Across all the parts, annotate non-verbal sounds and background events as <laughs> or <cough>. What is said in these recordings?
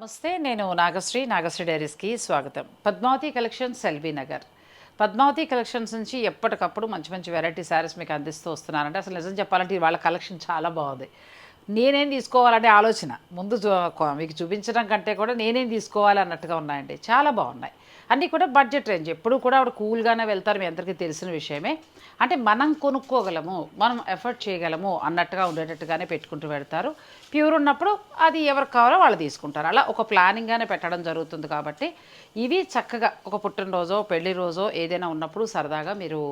నమస్తే నేను నాగశ్రీ నాగశ్రీ డైరీస్కి స్వాగతం. Padmavathi collections LB Nagar. Padmavathi collections నుంచి ఎప్పటికప్పుడు మంచి మంచి వెరైటీ శారీస్ మీకు అందిస్తూ వస్తున్నానంటే అసలు నిజం చెప్పాలంటే వాళ్ళ కలెక్షన్ చాలా బాగుంది. నేనేం తీసుకోవాలనే ఆలోచన. ముందు చూ- మీకు చూపించడం కంటే కూడా నేనేం తీసుకోవాలి అన్నట్టుగా ఉన్నాయండి. చాలా బాగున్నాయి. అన్నీ కూడా బడ్జెట్ రేంజ్ ఎప్పుడు కూడా ఆవిడ కూల్గానే వెళ్తారు మీ అందరికీ తెలిసిన విషయమే. అంటే మనం కొనుక్కోగలము మనం ఎఫర్ట్ చేయగలము అన్నట్టుగా ఉండేటట్టుగానే పెట్టుకుంటూ పెడతారు ప్యూర్ ఉన్నప్పుడు అది ఎవరికి కావాలో వాళ్ళు తీసుకుంటారు. అలా ఒక ప్లానింగ్గానే పెట్టడం జరుగుతుంది కాబట్టి ఇవి చక్కగా ఒక పుట్టినరోజో పెళ్ళి రోజో ఏదైనా ఉన్నప్పుడు సరదాగా మీరు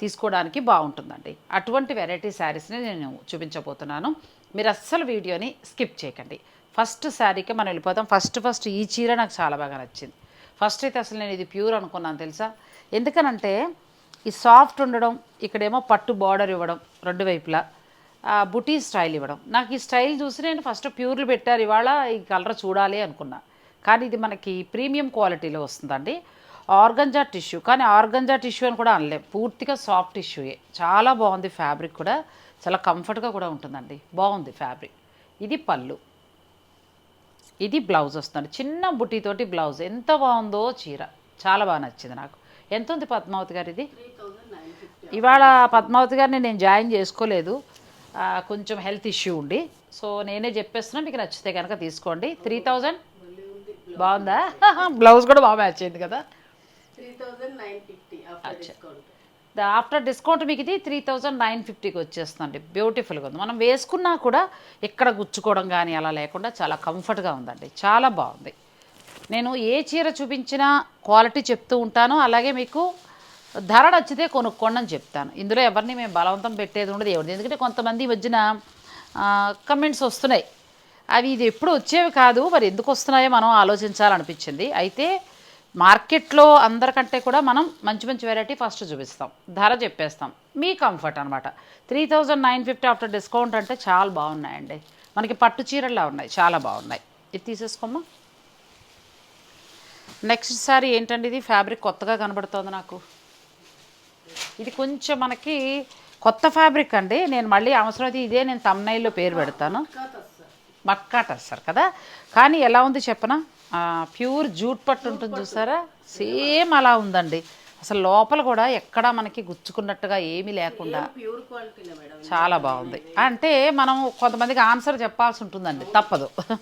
తీసుకోవడానికి బాగుంటుందండి. అటువంటి వెరైటీ శారీస్ని నేను చూపించబోతున్నాను. మీరు అస్సలు వీడియోని స్కిప్ చేయకండి. ఫస్ట్ శారీకి మనం వెళ్ళిపోతాం ఫస్ట్ ఫస్ట్ ఈ చీర నాకు చాలా బాగా నచ్చింది. ఫస్ట్ అయితే అసలు నేను ఇది ప్యూర్ అనుకున్నాను తెలుసా? ఎందుకనంటే ఈ సాఫ్ట్ ఉండడం ఇక్కడేమో పట్టు బార్డర్ ఇవ్వడం రెండు వైపులా బుటీ స్టైల్ ఇవ్వడం. నాకు ఈ స్టైల్ చూసి నేను ఫస్ట్ ప్యూర్లు పెట్టారు ఇవాళ ఈ కలర్ చూడాలి అనుకున్నా. కానీ ఇది మనకి ప్రీమియం క్వాలిటీలో వస్తుందండి. Organza tissue. కానీ ఆర్గంజా టిష్యూ అని కూడా అనలేం. పూర్తిగా సాఫ్ట్ టిష్యూయే. చాలా బాగుంది ఫ్యాబ్రిక్ కూడా. చాలా కంఫర్ట్గా కూడా ఉంటుందండి. బాగుంది ఫ్యాబ్రిక్. ఇది పళ్ళు. ఇది బ్లౌజ్ వస్తుంది. చిన్న బుట్టితోటి బ్లౌజ్. ఎంత బాగుందో చీర. చాలా బాగా నచ్చింది నాకు. ఎంత ఉంది పద్మావతి గారు ఇది? ఇవాళ పద్మావతి గారిని నేను జాయిన్ చేసుకోలేదు. కొంచెం హెల్త్ ఇష్యూ ఉండి సో నేనే చెప్పేస్తున్నా మీకు నచ్చితే కనుక తీసుకోండి. త్రీ థౌజండ్ బాగుందా? <laughs> బ్లౌజ్ కూడా బాగా మ్యాచ్ అయింది కదా. Three thousand nine fifty after discount మీకు ఇది త్రీ థౌజండ్ నైన్ ఫిఫ్టీకి వచ్చేస్తుందండి. బ్యూటిఫుల్గా ఉంది. మనం వేసుకున్నా కూడా ఎక్కడ గుచ్చుకోవడం కానీ అలా లేకుండా చాలా కంఫర్ట్గా ఉందండి. చాలా బాగుంది. నేను ఏ చీర చూపించినా క్వాలిటీ చెప్తూ ఉంటాను. అలాగే మీకు ధర నచ్చితే కొనుక్కోండి అని చెప్తాను. ఇందులో ఎవరిని మేము బలవంతం పెట్టేది ఉండదు. ఎవరిది ఎందుకంటే కొంతమంది ఈ మధ్యన కమెంట్స్ వస్తున్నాయి. అవి ఇది ఎప్పుడు వచ్చేవి కాదు. మరి ఎందుకు వస్తున్నాయో మనం ఆలోచించాలనిపించింది. అయితే మార్కెట్లో అందరికంటే కూడా మనం మంచి మంచి వెరైటీ ఫస్ట్ చూపిస్తాం. ధర చెప్పేస్తాం. మీ కంఫర్ట్ అనమాట three thousand nine fifty after discount అంటే చాలా బాగున్నాయండి. మనకి పట్టు చీరల్లా ఉన్నాయి. చాలా బాగున్నాయి. ఇది తీసేసుకోమ్మా. నెక్స్ట్ సారీ ఏంటండి ఇది? ఫ్యాబ్రిక్ కొత్తగా కనబడుతోంది నాకు. ఇది కొంచెం మనకి కొత్త ఫ్యాబ్రిక్ అండి. నేను మళ్ళీ అవసరమైతే ఇదే నేను తమ్నైల్లో పేరు పెడతాను. మక్కా టస్సర్ కదా? కానీ ఎలా ఉంది చెప్పనా? ప్యూర్ జూట్ పట్టు ఉంటుంది చూసారా? సేమ్ అలా ఉందండి. అసలు లోపల కూడా ఎక్కడా మనకి గుచ్చుకున్నట్టుగా ఏమీ లేకుండా చాలా బాగుంది. అంటే మనం కొంతమందికి ఆన్సర్ చెప్పాల్సి ఉంటుందండి. తప్పదు. <laughs>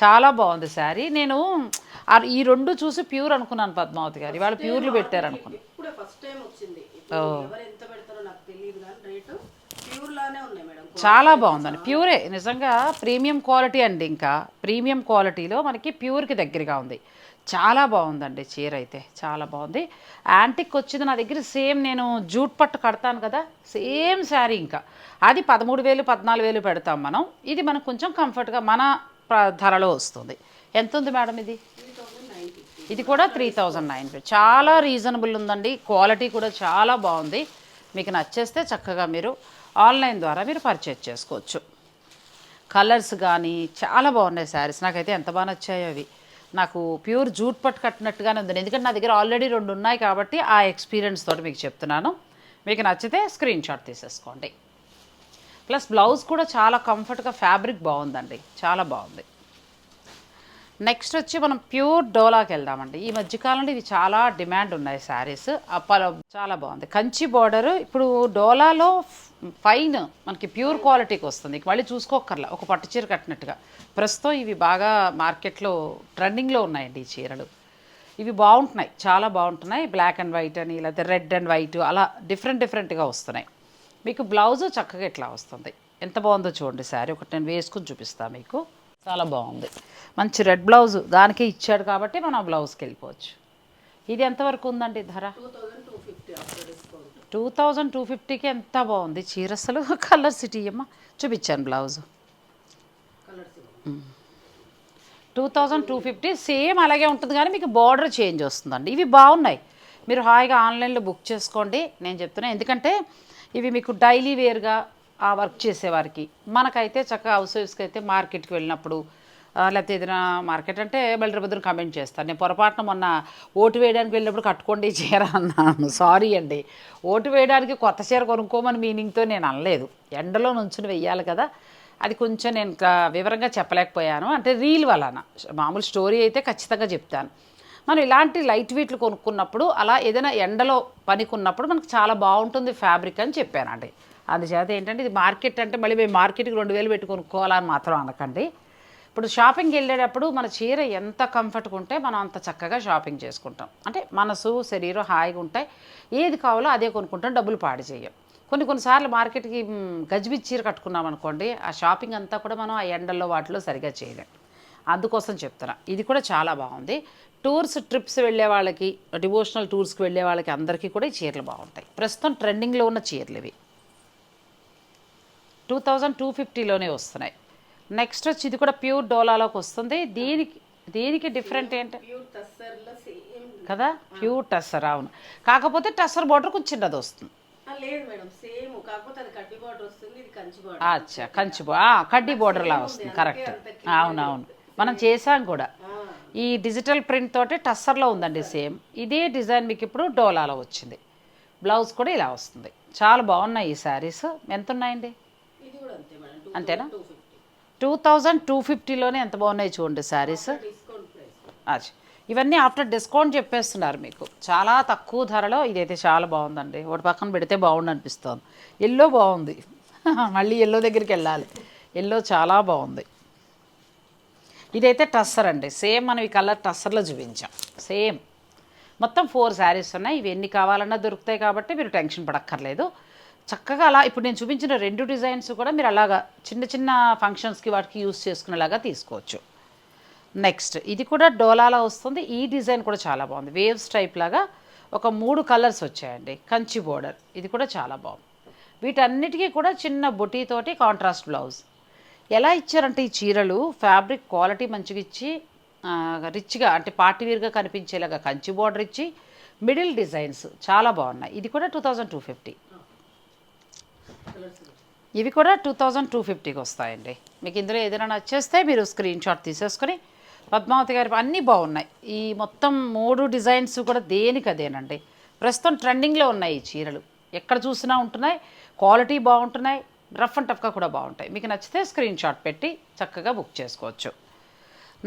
చాలా బాగుంది శారీ. నేను ఈ రెండు చూసి ప్యూర్ అనుకున్నాను పద్మావతి గారు. ఇవాళ ప్యూర్లు పెట్టారు అనుకున్నాను ఇప్పుడే ఫస్ట్ టైం వచ్చింది ఇప్పుడు ఎవరు ఎంత పెడతారో నాకు తెలియదు కానీ రేటు ప్యూర్ లానే ఉన్నాయి మేడం చాలా బాగుందండి. ప్యూరే నిజంగా ప్రీమియం క్వాలిటీ అండి ఇంకా. ప్రీమియం క్వాలిటీలో మనకి ప్యూర్కి దగ్గరగా ఉంది. చాలా బాగుందండి చీర అయితే చాలా బాగుంది. యాంటిక్ వచ్చింది నా దగ్గర సేమ్ నేను జూట్ పట్టు కడతాను కదా సేమ్ శారీ ఇంకా. అది పదమూడు వేలు పద్నాలుగు వేలు పెడతాం మనం. ఇది మనకు కొంచెం కంఫర్ట్గా మన ధరలో వస్తుంది. ఎంత ఉంది మేడం ఇది? ఇది కూడా త్రీ థౌజండ్ నైన్ చాలా రీజనబుల్ ఉందండి. క్వాలిటీ కూడా చాలా బాగుంది. మీకు నచ్చేస్తే చక్కగా మీరు ఆన్లైన్ ద్వారా మీరు పర్చేజ్ చేసుకోవచ్చు. కలర్స్ కానీ చాలా బాగున్నాయి శారీస్. నాకైతే ఎంత బాగా నచ్చాయో అవి. నాకు ప్యూర్ జూట్ పట్టు కట్టినట్టుగానే ఉంది. ఎందుకంటే నా దగ్గర ఆల్రెడీ రెండు ఉన్నాయి కాబట్టి ఆ ఎక్స్పీరియన్స్ తోటి మీకు చెప్తున్నాను. మీకు నచ్చితే స్క్రీన్ షాట్ తీసేసుకోండి. ప్లస్ బ్లౌజ్ కూడా చాలా కంఫర్ట్గా ఫ్యాబ్రిక్ బాగుందండి. చాలా బాగుంది. నెక్స్ట్ వచ్చి మనం ప్యూర్ డోలాకి వెళ్దామండి. ఈ మధ్యకాలంలో ఇవి చాలా డిమాండ్ ఉన్నాయి శారీస్. అప్పలో చాలా బాగుంది. కంచి బార్డరు. ఇప్పుడు డోలాలో ఫైన్ మనకి ప్యూర్ క్వాలిటీకి వస్తుంది. మళ్ళీ చూసుకోకర్లా ఒక పట్టు చీర కట్టినట్టుగా. ప్రస్తుతం ఇవి బాగా మార్కెట్లో ట్రెండింగ్లో ఉన్నాయండి ఈ చీరలు. ఇవి బాగుంటున్నాయి. చాలా బాగుంటున్నాయి. బ్లాక్ అండ్ వైట్ అని లేకపోతే రెడ్ అండ్ వైట్ అలా డిఫరెంట్ డిఫరెంట్గా వస్తున్నాయి. మీకు బ్లౌజ్ చక్కగా ఇట్లా వస్తుంది. ఎంత బాగుందో చూడండి శారీ. ఒకటి నేను వేసుకుని చూపిస్తాను మీకు. చాలా బాగుంది. మంచి రెడ్ బ్లౌజ్ దానికే ఇచ్చాడు కాబట్టి మనం ఆ బ్లౌజ్కి వెళ్ళిపోవచ్చు. ఇది ఎంతవరకు ఉందండి ధర? టూ థౌజండ్ టూ ఫిఫ్టీకి ఎంత బాగుంది? చీర అసలు <laughs> కలర్ సిటీ అమ్మ. చూపించాను blouse. Two thousand two fifty same అలాగే ఉంటుంది కానీ మీకు బార్డర్ చేంజ్ వస్తుందండి. ఇవి బాగున్నాయి. మీరు హాయిగా ఆన్లైన్లో బుక్ చేసుకోండి. నేను చెప్తున్నా ఎందుకంటే ఇవి మీకు డైలీ వేర్గా ఆ వర్క్ చేసేవారికి. మనకైతే చక్కగా హౌస్ వైఫ్స్కి అయితే మార్కెట్కి వెళ్ళినప్పుడు లేకపోతే ఏదైనా మార్కెట్ అంటే మళ్ళీ రేపు కమెంట్ చేస్తాను నేను పొరపాటున మొన్న ఓటు వేయడానికి వెళ్ళినప్పుడు కట్టుకోండి చీర అన్నాను. సారీ అండి. ఓటు వేయడానికి కొత్త చీర కొనుక్కోమని మీనింగ్తో నేను అనలేదు. ఎండలో నుంచుని వెయ్యాలి కదా. అది కొంచెం నేను ఇంకా వివరంగా చెప్పలేకపోయాను. అంటే రీల్ వలన. మామూలు స్టోరీ అయితే ఖచ్చితంగా చెప్తాను. మనం ఇలాంటి లైట్ వెయిట్లు కొనుక్కున్నప్పుడు అలా ఏదైనా ఎండలో పనికున్నప్పుడు మనకు చాలా బాగుంటుంది ఫ్యాబ్రిక్ అని చెప్పానండి. అందుచేత ఏంటంటే ఇది మార్కెట్ అంటే మళ్ళీ మేము మార్కెట్కి రెండు వేలు పెట్టి కొనుక్కోవాలని మాత్రం అనకండి. ఇప్పుడు షాపింగ్కి వెళ్ళేటప్పుడు మన చీర ఎంత కంఫర్ట్గా ఉంటే మనం అంత చక్కగా షాపింగ్ చేసుకుంటాం. అంటే మనసు శరీరం హాయిగా ఉంటాయి. ఏది కావాలో అదే కొనుక్కుంటాం డబ్బులు పాడు చేయం. కొన్ని కొన్నిసార్లు మార్కెట్కి మ్, చీర కట్టుకున్నాం అనుకోండి ఆ షాపింగ్ అంతా కూడా మనం ఆ ఎండల్లో వాటిలో సరిగా చేయలేం. అందుకోసం చెప్తున్నా. ఇది కూడా చాలా బాగుంది. టూర్స్ ట్రిప్స్ వెళ్ళే వాళ్ళకి డివోషనల్ టూర్స్కి వెళ్ళే వాళ్ళకి అందరికీ కూడా ఈ చీరలు బాగుంటాయి. ప్రస్తుతం ట్రెండింగ్లో ఉన్న చీరలు ఇవి. టూ థౌజండ్ టూ ఫిఫ్టీలోనే వస్తున్నాయి. నెక్స్ట్ వచ్చి ఇది కూడా ప్యూర్ డోలాలోకి వస్తుంది. దీనికి దీనికి డిఫరెంట్ ఏంటి? కదా? ప్యూర్ టస్సర్ అవును. కాకపోతే టస్సర్ బార్డర్ కొంచెం చిన్నది వస్తుంది. కడ్డీ బార్డర్ బార్డర్ అచ్చా కంచి కడ్డీ బోర్డర్లా వస్తుంది కరెక్ట్ అవునవును మనం చేసాం కూడా. ఈ డిజిటల్ ప్రింట్ తోటి టస్సర్లో ఉందండి సేమ్ ఇదే డిజైన్ మీకు ఇప్పుడు డోలాలో వచ్చింది. బ్లౌజ్ కూడా ఇలా వస్తుంది. చాలా బాగున్నాయి ఈ శారీస్ ఎంత ఉన్నాయండి అంతేనా? టూ థౌజండ్ టూ ఫిఫ్టీలోనే ఎంత బాగున్నాయి చూడండి శారీస్. అది ఇవన్నీ ఆఫ్టర్ డిస్కౌంట్ చెప్పేస్తున్నారు మీకు. చాలా తక్కువ ధరలో ఇదైతే చాలా బాగుందండి. ఒకటి పక్కన పెడితే బాగుండు అనిపిస్తుంది. ఎల్లో బాగుంది. <laughs> మళ్ళీ ఎల్లో దగ్గరికి వెళ్ళాలి. ఎల్లో చాలా బాగుంది. ఇదైతే టస్సర్ అండి. సేమ్ మనం ఈ కలర్ టస్సర్లో చూపించాం. సేమ్. మొత్తం ఫోర్ శారీస్ ఉన్నాయి. ఇవి ఎన్ని కావాలన్నా దొరుకుతాయి కాబట్టి మీరు టెన్షన్ పడక్కర్లేదు. చక్కగా అలా ఇప్పుడు నేను చూపించిన రెండు డిజైన్స్ కూడా మీరు అలాగా చిన్న చిన్న ఫంక్షన్స్కి వాటికి యూస్ చేసుకునేలాగా తీసుకోవచ్చు. నెక్స్ట్ ఇది కూడా డోలాలో వస్తుంది. ఈ డిజైన్ కూడా చాలా బాగుంది. వేవ్స్ టైప్ లాగా ఒక మూడు కలర్స్ వచ్చాయండి. కంచి బోర్డర్ ఇది కూడా చాలా బాగుంది. వీటన్నిటికీ కూడా చిన్న బొటీతోటి కాంట్రాస్ట్ బ్లౌజ్ ఎలా ఇచ్చారంటే ఈ చీరలు ఫ్యాబ్రిక్ క్వాలిటీ మంచిగా ఇచ్చి రిచ్గా అంటే పార్టీవేర్గా కనిపించేలాగా కంచి బోర్డర్ ఇచ్చి మిడిల్ డిజైన్స్ చాలా బాగున్నాయి. ఇది కూడా టూ థౌజండ్ టూ ఫిఫ్టీ ఇవి కూడా టూ థౌజండ్ టూ ఫిఫ్టీకి వస్తాయండి. మీకు ఇందులో ఏదైనా నచ్చేస్తే మీరు స్క్రీన్ షాట్ తీసేసుకొని పద్మావతి గారి అన్నీ బాగున్నాయి. ఈ మొత్తం మూడు డిజైన్స్ కూడా దేనికి అదేనండి. ప్రస్తుతం ట్రెండింగ్లో ఉన్నాయి ఈ చీరలు. ఎక్కడ చూసినా ఉంటున్నాయి క్వాలిటీ బాగుంటున్నాయి రఫ్ అండ్ టఫ్గా కూడా బాగుంటాయి. మీకు నచ్చితే స్క్రీన్ షాట్ పెట్టి చక్కగా బుక్ చేసుకోవచ్చు.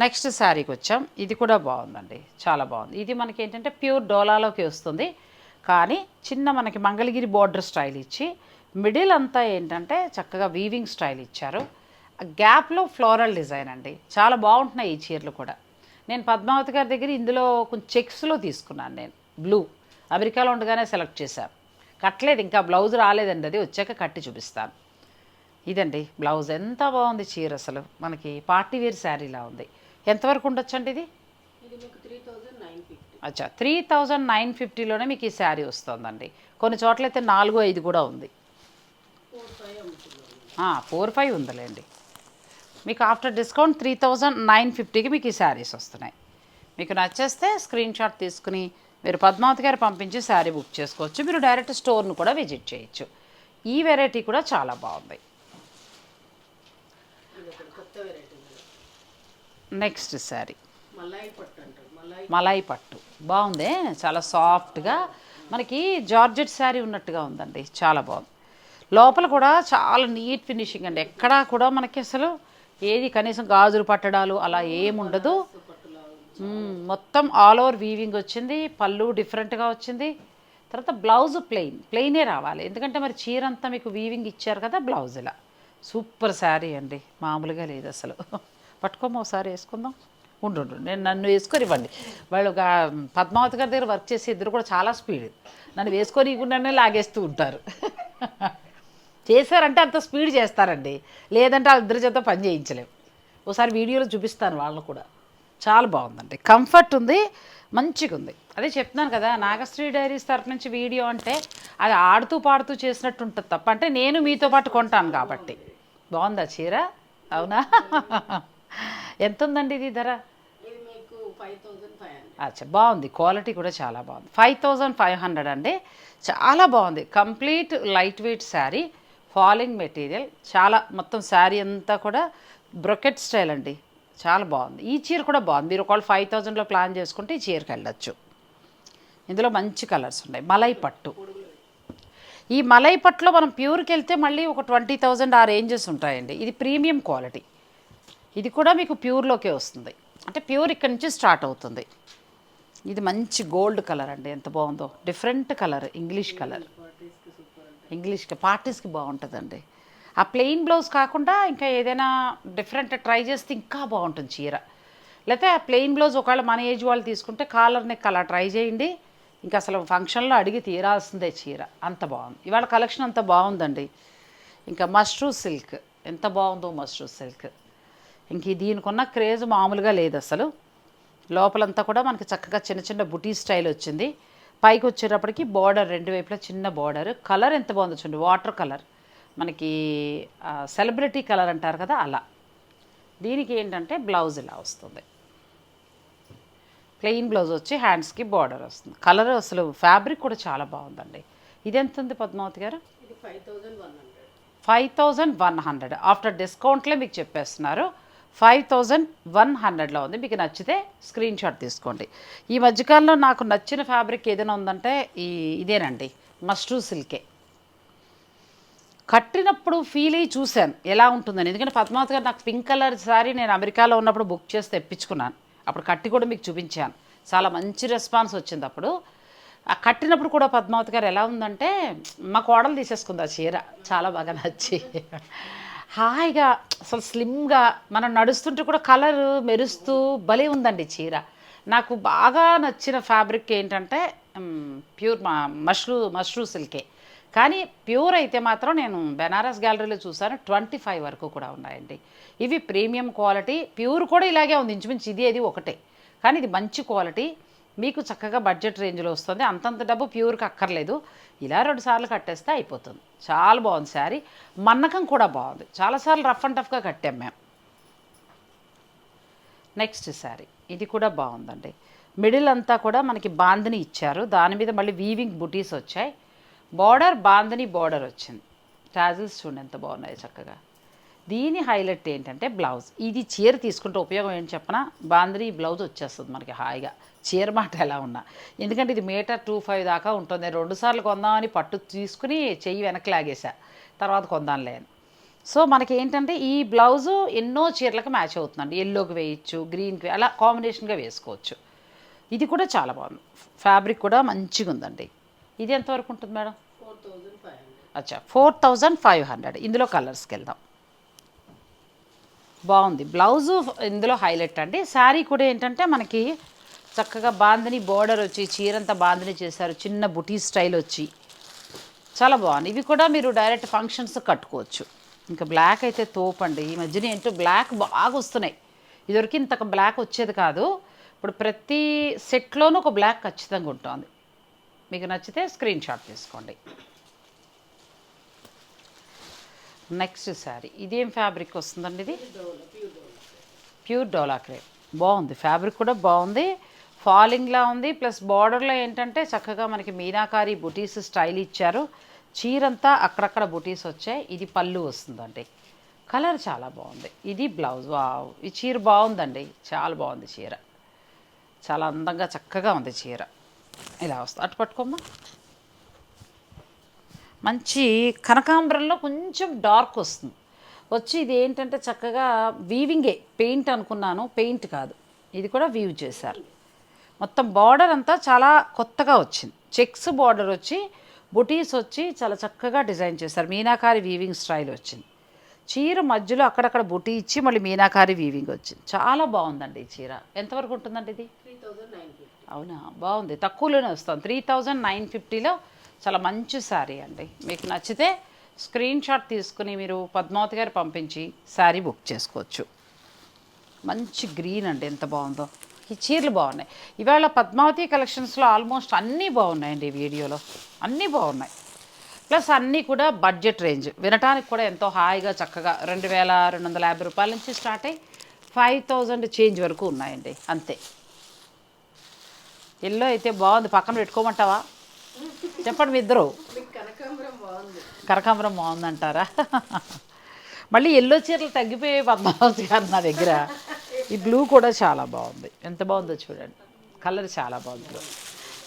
నెక్స్ట్ శారీకి వచ్చాం. ఇది కూడా బాగుందండి. చాలా బాగుంది. ఇది మనకి ఏంటంటే ప్యూర్ డోలాలోకి వస్తుంది. కానీ చిన్న మనకి మంగళగిరి బార్డర్ స్టైల్ ఇచ్చి మిడిల్ అంతా ఏంటంటే చక్కగా వీవింగ్ స్టైల్ ఇచ్చారు. గ్యాప్లో ఫ్లోరల్ డిజైన్ అండి. చాలా బాగుంటున్నాయి ఈ చీరలు కూడా. నేను పద్మావతి గారి దగ్గర ఇందులో కొంచెం చెక్స్లో తీసుకున్నాను నేను. బ్లూ అమెరికాలో ఉండగానే సెలెక్ట్ చేశాను కట్టలేదు ఇంకా బ్లౌజ్ రాలేదండి అది. వచ్చాక కట్టి చూపిస్తాను. ఇదండి బ్లౌజ్ ఎంత బాగుంది చీర అసలు. మనకి పార్టీ వేర్ శారీలా ఉంది. ఎంతవరకు ఉండొచ్చండి ఇది? అచ్చా. త్రీ థౌజండ్ నైన్ ఫిఫ్టీలోనే మీకు ఈ శారీ వస్తుందండి. కొన్ని చోట్ల అయితే నాలుగు ఐదు కూడా ఉంది. ఫోర్ ఫైవ్ ఉందిలేండి. మీకు after discount three thousand nine ఫిఫ్టీకి మీకు ఈ శారీస్ వస్తున్నాయి. మీకు నచ్చేస్తే స్క్రీన్ షాట్ తీసుకుని మీరు పద్మావతి గారు పంపించి శారీ బుక్ చేసుకోవచ్చు. మీరు డైరెక్ట్ స్టోర్ను కూడా విజిట్ చేయొచ్చు. ఈ వెరైటీ కూడా చాలా బాగుంది. నెక్స్ట్ శారీ. మలాయి పట్టు మలాయి పట్టు. బాగుంది? చాలా సాఫ్ట్గా. మనకి జార్జెట్ శారీ ఉన్నట్టుగా ఉందండి. చాలా బాగుంది. లోపల కూడా చాలా నీట్ ఫినిషింగ్ అండి. ఎక్కడా కూడా మనకి అసలు ఏది కనీసం గాజులు పట్టడాలు అలా ఏముండదు. మొత్తం ఆల్ ఓవర్ వీవింగ్ వచ్చింది. పళ్ళు డిఫరెంట్గా వచ్చింది. తర్వాత బ్లౌజ్ ప్లెయిన్. ప్లెయినే రావాలి. ఎందుకంటే మరి చీర అంతా మీకు వీవింగ్ ఇచ్చారు కదా బ్లౌజ్ ఇలా సూపర్ శారీ అండి. మామూలుగా లేదు అసలు. పట్టుకోమో ఒకసారి వేసుకుందాం. ఉండు నేను నన్ను వేసుకొని ఇవ్వండి. వాళ్ళు పద్మావతి గారి దగ్గర వర్క్ చేసే ఇద్దరు కూడా చాలా స్పీడ్. నన్ను వేసుకొని ఇవ్వకుండానే లాగేస్తూ ఉంటారు. చేశారంటే అంత స్పీడ్ చేస్తారండి. లేదంటే వాళ్ళ ఇద్దరి చేత పని చేయించలేము ఒకసారి వీడియోలో చూపిస్తాను వాళ్ళని కూడా. చాలా బాగుందండి. కంఫర్ట్ ఉంది మంచిగా ఉంది అదే చెప్తున్నాను కదా నాగశ్రీ డైరీస్ తరఫు నుంచి వీడియో అంటే అది ఆడుతూ పాడుతూ చేసినట్టు ఉంటుంది తప్ప అంటే నేను మీతో పాటు కొంటాను కాబట్టి. బాగుందా చీర? అవునా? <laughs> ఎంత ఉందండి ఇది ధర అచ్చా బాగుంది. క్వాలిటీ కూడా చాలా బాగుంది. ఫైవ్ థౌజండ్ ఫైవ్ హండ్రెడ్ అండి. చాలా బాగుంది. Complete light weight sari falling material చాలా మొత్తం శారీ అంతా కూడా బ్రొకెట్ స్టైల్ అండి. చాలా బాగుంది. ఈ చీర కూడా బాగుంది. మీరు ఒకవేళ ఫైవ్ థౌజండ్లో ప్లాన్ చేసుకుంటే ఈ చీరకి వెళ్ళచ్చు. ఇందులో మంచి కలర్స్ ఉన్నాయి. మలై పట్టు. ఈ మలై పట్టులో మనం ప్యూర్కి వెళ్తే మళ్ళీ ఒక ట్వంటీ థౌజండ్ ఆ రేంజెస్ ఉంటాయండి. ఇది ప్రీమియం క్వాలిటీ. ఇది కూడా మీకు ప్యూర్లోకే వస్తుంది. అంటే ప్యూర్ ఇక్కడ నుంచి స్టార్ట్ అవుతుంది. ఇది మంచి గోల్డ్ కలర్ అండి. ఎంత బాగుందో. Different colour English colour. ఇంగ్లీష్కి పార్టీస్కి బాగుంటుందండి. ఆ ప్లెయిన్ బ్లౌజ్ కాకుండా ఇంకా ఏదైనా డిఫరెంట్ ట్రై చేస్తే ఇంకా బాగుంటుంది చీర. లేకపోతే ఆ ప్లెయిన్ బ్లౌజ్ ఒకవేళ మన ఏజ్ వాళ్ళు తీసుకుంటే కాలర్ నెక్ అలా ట్రై చేయండి. ఇంకా అసలు ఫంక్షన్లో అడిగి తీరాల్సిందే చీర. అంత బాగుంది. ఇవాళ కలెక్షన్ అంత బాగుందండి. ఇంకా మష్రూ సిల్క్. ఎంత బాగుందో మష్రూ సిల్క్. ఇంక దీనికున్న క్రేజ్ మామూలుగా లేదు అసలు. లోపలంతా కూడా మనకి చక్కగా చిన్న చిన్న బుటీ స్టైల్ వచ్చింది. పైకి వచ్చేటప్పటికి బార్డర్ రెండు వైపులా చిన్న బార్డర్ కలర్ ఎంత బాగుందో చూడండి. వాటర్ కలర్ మనకి సెలబ్రిటీ కలర్ అంటారు కదా అలా. దీనికి ఏంటంటే బ్లౌజ్ ఇలా వస్తుంది. ప్లెయిన్ బ్లౌజ్ వచ్చి హ్యాండ్స్కి బార్డర్ వస్తుంది. కలర్ అసలు ఫ్యాబ్రిక్ కూడా చాలా బాగుందండి. ఇది ఎంత ఉంది పద్మావతి గారు? Five thousand one hundred after డిస్కౌంట్లే మీకు చెప్పేస్తున్నారు. ఫైవ్ థౌజండ్ వన్ హండ్రెడ్లో ఉంది. మీకు నచ్చితే స్క్రీన్ షాట్ తీసుకోండి. ఈ మధ్యకాలంలో నాకు నచ్చిన ఫ్యాబ్రిక్ ఏదైనా ఉందంటే ఈ ఇదేనండి. మస్ట్రూ సిల్కే. కట్టినప్పుడు ఫీల్ అయ్యి చూశాను ఎలా ఉంటుందని. ఎందుకంటే పద్మావతి గారు నాకు పింక్ కలర్ సారీ నేను అమెరికాలో ఉన్నప్పుడు బుక్ చేసి తెప్పించుకున్నాను. అప్పుడు కట్టి కూడా మీకు చూపించాను. చాలా మంచి రెస్పాన్స్ వచ్చింది అప్పుడు. ఆ కట్టినప్పుడు కూడా పద్మావతి గారు ఎలా ఉందంటే మా కోడలు తీసేసుకుంది ఆ చీర. చాలా బాగా నచ్చి. హాయిగా అసలు స్లిమ్గా మనం నడుస్తుంటే కూడా కలర్ మెరుస్తూ భలే ఉందండి చీర. నాకు బాగా నచ్చిన ఫ్యాబ్రిక్ ఏంటంటే ప్యూర్ మా మష్రూ మష్రూ సిల్కే. కానీ ప్యూర్ అయితే మాత్రం నేను బెనారస్ గ్యాలరీలో చూసాను ట్వంటీ ఫైవ్ వరకు కూడా ఉన్నాయండి. ఇవి ప్రీమియం క్వాలిటీ ప్యూర్ కూడా ఇలాగే ఉంది. ఇంచుమించు ఇది అది ఒకటే. కానీ ఇది మంచి క్వాలిటీ. మీకు చక్కగా బడ్జెట్ రేంజ్లో వస్తుంది. అంతంత డబ్బు ప్యూర్కి అక్కర్లేదు. ఇలా రెండు సార్లు కట్టేస్తే అయిపోతుంది. చాలా బాగుంది శారీ. మన్నకం కూడా బాగుంది. చాలాసార్లు రఫ్ అండ్ టఫ్గా కట్టాం మేము. నెక్స్ట్ శారీ. ఇది కూడా బాగుందండి. మిడిల్ అంతా కూడా మనకి బాందిని ఇచ్చారు. దాని మీద మళ్ళీ వీవింగ్ బుటీస్ వచ్చాయి. బార్డర్ బాందిని బార్డర్ వచ్చింది. టాజిల్స్ చూడండి ఎంత బాగున్నాయి చక్కగా. దీని హైలైట్ ఏంటంటే బ్లౌజ్. ఇది చీర తీసుకుంటే ఉపయోగం ఏంటి చెప్పనా? బాందిని బ్లౌజ్ వచ్చేస్తుంది మనకి హాయిగా. చీర మాట ఎలా ఉన్నా. ఎందుకంటే ఇది మీటర్ టూ ఫైవ్ దాకా ఉంటుంది. రెండు సార్లు కొందామని పట్టు తీసుకుని చెయ్యి వెనక్కి లాగేసా తర్వాత కొందాంలే అని. సో మనకి ఏంటంటే ఈ బ్లౌజు ఎన్నో చీరలకు మ్యాచ్ అవుతుందండి. ఎల్లోకి వేయచ్చు గ్రీన్కి అలా కాంబినేషన్గా వేసుకోవచ్చు. ఇది కూడా చాలా బాగుంది. ఫ్యాబ్రిక్ కూడా మంచిగా ఉందండి ఇది ఎంతవరకు ఉంటుంది మేడం? అచ్చా ఫోర్ థౌజండ్ ఫైవ్ హండ్రెడ్. ఇందులో కలర్స్కి వెళ్దాం. బాగుంది. బ్లౌజు ఇందులో హైలైట్ అండి. శారీ కూడా ఏంటంటే మనకి చక్కగా బాంధిని బోర్డర్ వచ్చి చీరంతా బాందని చేశారు. చిన్న బుటీ స్టైల్ వచ్చి. చాలా బాగుంది. ఇవి కూడా మీరు డైరెక్ట్ ఫంక్షన్స్ కట్టుకోవచ్చు. ఇంకా బ్లాక్ అయితే తోపండి. ఈ మధ్యన ఏంటో బ్లాక్ బాగా వస్తున్నాయి. ఇదివరకు ఇంతకు బ్లాక్ వచ్చేది కాదు. ఇప్పుడు ప్రతి సెట్లోనూ ఒక బ్లాక్ ఖచ్చితంగా ఉంటుంది. మీకు నచ్చితే స్క్రీన్ షాట్ తీసుకోండి. నెక్స్ట్ శారీ. ఇదేం ఫ్యాబ్రిక్ వస్తుందండి ఇది? Pure dola pure dola crepe. బాగుంది. ఫ్యాబ్రిక్ కూడా బాగుంది. ఫాలింగ్లా ఉంది. ప్లస్ బార్డర్లో ఏంటంటే చక్కగా మనకి మీనాకారి బుటీస్ స్టైల్ ఇచ్చారు. చీరంతా అక్కడక్కడ బుటీస్ వచ్చాయి. ఇది పళ్ళు వస్తుందండి. కలర్ చాలా బాగుంది. ఇది బ్లౌజ్. వావ్. ఈ చీర బాగుందండి. చాలా బాగుంది చీర. చాలా అందంగా చక్కగా ఉంది చీర. ఇలా వస్తుంది అటు పట్టుకోమ్మా. మంచి కనకాంబరంలో కొంచెం డార్క్ వస్తుంది. వచ్చి ఇది ఏంటంటే చక్కగా వీవింగే పెయింట్ అనుకున్నాను. పెయింట్ కాదు. ఇది కూడా వీవ్ చేశారు. మొత్తం బార్డర్ అంతా చాలా కొత్తగా వచ్చింది. చెక్స్ బార్డర్ వచ్చి బుటీస్ వచ్చి చాలా చక్కగా డిజైన్ చేశారు. మీనాకారి వీవింగ్ స్టైల్ వచ్చింది. చీర మధ్యలో అక్కడక్కడ బుటీ ఇచ్చి మళ్ళీ మీనాకారి వీవింగ్ వచ్చింది. చాలా బాగుందండి ఈ చీర. ఎంతవరకు ఉంటుందండి ఇది? త్రీ థౌజండ్ నైన్ ఫిఫ్టీ అవునా? బాగుంది. తక్కువలోనే వస్తాం త్రీ థౌజండ్ నైన్ ఫిఫ్టీలో చాలా మంచి శారీ అండి. మీకు నచ్చితే స్క్రీన్ షాట్ తీసుకుని మీరు పద్మావతి గారు పంపించి శారీ బుక్ చేసుకోవచ్చు. మంచి గ్రీన్ అండి. ఎంత బాగుందో. ఈ చీరలు బాగున్నాయి. ఇవాళ పద్మావతి కలెక్షన్స్లో ఆల్మోస్ట్ అన్నీ బాగున్నాయండి ఈ వీడియోలో. అన్నీ బాగున్నాయి. ప్లస్ అన్నీ కూడా బడ్జెట్ రేంజ్. వినటానికి కూడా ఎంతో హాయిగా చక్కగా రెండు వేల రెండు వందల యాభై రూపాయల నుంచి స్టార్ట్ అయ్యి ఫైవ్ థౌజండ్ చేంజ్ వరకు ఉన్నాయండి. అంతే. ఎల్లో అయితే బాగుంది. పక్కన పెట్టుకోమంటావా? చెప్పండి మీ ఇద్దరు. బాగుంది. కనకాంబరం బాగుందంటారా? మళ్ళీ ఎల్లో చీరలు తగ్గిపోయాయి పద్మావతి గారు నా దగ్గర. ఈ బ్లూ కూడా చాలా బాగుంది. ఎంత బాగుందో చూడండి. కలర్ చాలా బాగుంది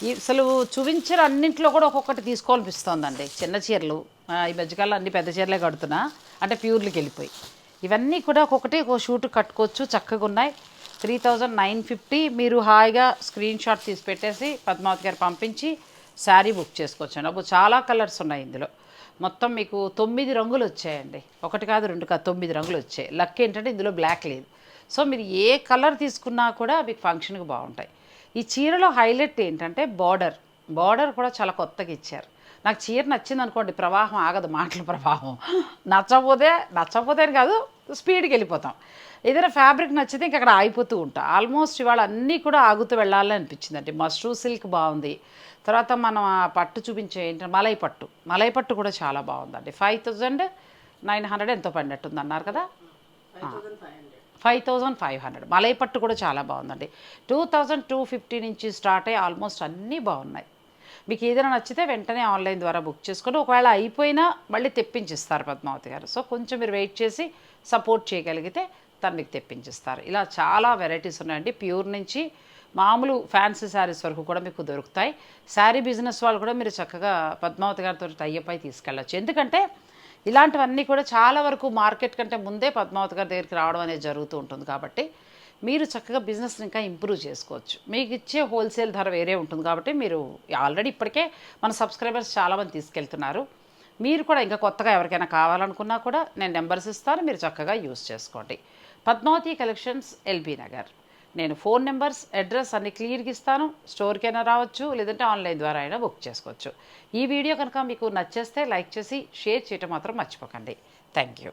ఈ అసలు చూపించిన అన్నింటిలో కూడా ఒక్కొక్కటి తీసుకోవాలనిపిస్తోందండి. చిన్న చీరలు. ఈ మధ్యకాలంలో అన్ని పెద్ద చీరలే కడుతున్నా. అంటే ప్యూర్లకి వెళ్ళిపోయి. ఇవన్నీ కూడా ఒక్కొక్కటి ఒక షూట్ కట్టుకోవచ్చు. చక్కగా ఉన్నాయి. త్రీ థౌజండ్ నైన్ ఫిఫ్టీ మీరు హాయిగా స్క్రీన్ షాట్ తీసి పెట్టేసి పద్మావతి గారు పంపించి శారీ బుక్ చేసుకోవచ్చు అండి. అప్పుడు చాలా కలర్స్ ఉన్నాయి ఇందులో. మొత్తం మీకు తొమ్మిది రంగులు వచ్చాయండి. ఒకటి కాదు రెండు కాదు తొమ్మిది రంగులు వచ్చాయి. లక్ ఏంటంటే ఇందులో బ్లాక్ లేదు. సో మీరు ఏ కలర్ తీసుకున్నా కూడా మీకు ఫంక్షన్కి బాగుంటాయి. ఈ చీరలో హైలైట్ ఏంటంటే బార్డర్. బార్డర్ కూడా చాలా కొత్తగా ఇచ్చారు. నాకు చీర నచ్చింది అనుకోండి ప్రవాహం ఆగదు మాటల ప్రవాహం. నచ్చకపోతే నచ్చకపోతే అని కాదు స్పీడ్కి వెళ్ళిపోతాం. ఏదైనా ఫ్యాబ్రిక్ నచ్చితే ఇంక అక్కడ ఆగిపోతూ ఉంటా. ఆల్మోస్ట్ ఇవాళ అన్నీ కూడా ఆగుతూ వెళ్ళాలని అనిపించిందండి. అంటే మష్రూ సిల్క్ బాగుంది. తర్వాత మనం ఆ పట్టు చూపించే ఏంటంటే మలై పట్టు. మలై పట్టు కూడా చాలా బాగుందండి. ఫైవ్ థౌజండ్ నైన్ హండ్రెడ్ ఎంతో పడినట్టుంది అన్నారు కదా? Five thousand five hundred. Malai పట్టు కూడా చాలా బాగుందండి. టూ థౌజండ్ టూ ఫిఫ్టీ నుంచి స్టార్ట్ అయ్యి ఆల్మోస్ట్ అన్నీ బాగున్నాయి. మీకు ఏదైనా నచ్చితే వెంటనే ఆన్లైన్ ద్వారా బుక్ చేసుకొని ఒకవేళ అయిపోయినా మళ్ళీ తెప్పించిస్తారు పద్మావతి గారు. సో కొంచెం మీరు వెయిట్ చేసి సపోర్ట్ చేయగలిగితే తను మీకు తెప్పించిస్తారు. ఇలా చాలా వెరైటీస్ ఉన్నాయండి. ప్యూర్ నుంచి మామూలు ఫ్యాన్సీ శారీస్ వరకు కూడా మీకు దొరుకుతాయి. శారీ బిజినెస్ వాళ్ళు కూడా మీరు చక్కగా పద్మావతి గారితో టైఅప్ అయి తీసుకెళ్ళచ్చు. ఎందుకంటే ఇలాంటివన్నీ కూడా చాలా వరకు మార్కెట్ కంటే ముందే పద్మావతి గారి దగ్గరికి రావడం అనేది జరుగుతూ ఉంటుంది కాబట్టి మీరు చక్కగా బిజినెస్ని ఇంకా ఇంప్రూవ్ చేసుకోవచ్చు. మీకు ఇచ్చే హోల్సేల్ ధర వేరే ఉంటుంది కాబట్టి మీరు ఆల్రెడీ ఇప్పటికే మన సబ్స్క్రైబర్స్ చాలామంది తీసుకెళ్తున్నారు. మీరు కూడా ఇంకా కొత్తగా ఎవరికైనా కావాలనుకున్నా కూడా నేను నెంబర్స్ ఇస్తాను మీరు చక్కగా యూస్ చేసుకోండి. Padmavathi collections LB Nagar. నేను ఫోన్ నెంబర్స్ అడ్రస్ అన్ని క్లియర్గా ఇస్తాను. స్టోర్కైనా రావచ్చు లేదంటే ఆన్లైన్ ద్వారా అయినా బుక్ చేసుకోవచ్చు. ఈ వీడియో కనుక మీకు నచ్చేస్తే లైక్ చేసి షేర్ చేయటం మాత్రం మర్చిపోకండి. Thank you